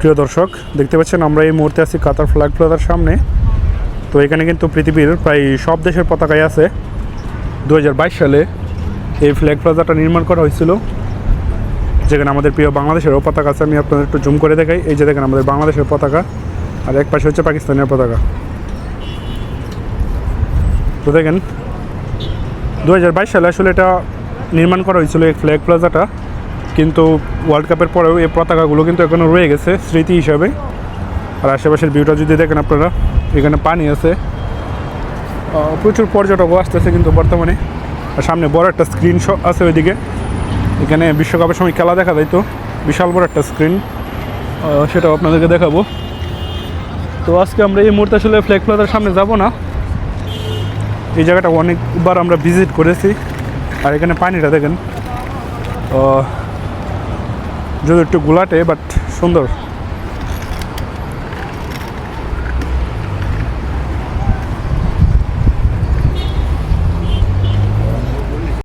প্রিয় দর্শক, দেখতে পাচ্ছেন আমরা এই মুহূর্তে আছি কাতার ফ্ল্যাগ প্লাজার সামনে। তো এখানে কিন্তু পৃথিবীর প্রায় সব দেশের পতাকাই আছে। দু হাজার বাইশ সালে এই ফ্ল্যাগ প্লাজাটা নির্মাণ করা হয়েছিল। যেখানে আমাদের প্রিয় বাংলাদেশেরও পতাকা আছে, আমি আপনাদের একটু জুম করে দেখাই। এই যে দেখেন আমাদের বাংলাদেশের পতাকা, আর এক পাশে হচ্ছে পাকিস্তানের পতাকা। তো দেখেন দু হাজার বাইশ সালে আসলে এটা নির্মাণ করা হয়েছিল এই ফ্ল্যাগ প্লাজাটা। কিন্তু ওয়ার্ল্ড কাপের পরেও এই পতাকাগুলো কিন্তু এখনও রয়ে গেছে, স্মৃতি হিসাবে। আর আশেপাশের ভিউটা যদি দেখেন আপনারা, এখানে পানি আছে। প্রচুর পর্যটকও আসতেছে কিন্তু বর্তমানে। আর সামনে বড় একটা স্ক্রিন আছে ওইদিকে। এখানে বিশ্বকাপের সময় খেলা দেখা যায় তো বিশাল বড় একটা স্ক্রিন সেটাও আপনাদেরকে দেখাবো। তো আজকে আমরা এই মুহূর্তে আসলে ফ্ল্যাগ প্লাজার সামনে যাব না। এই জায়গাটা অনেকবার আমরা ভিজিট করেছি। আর এখানে পানিটা দেখেন। যদি একটু গোলাটে বাট সুন্দর।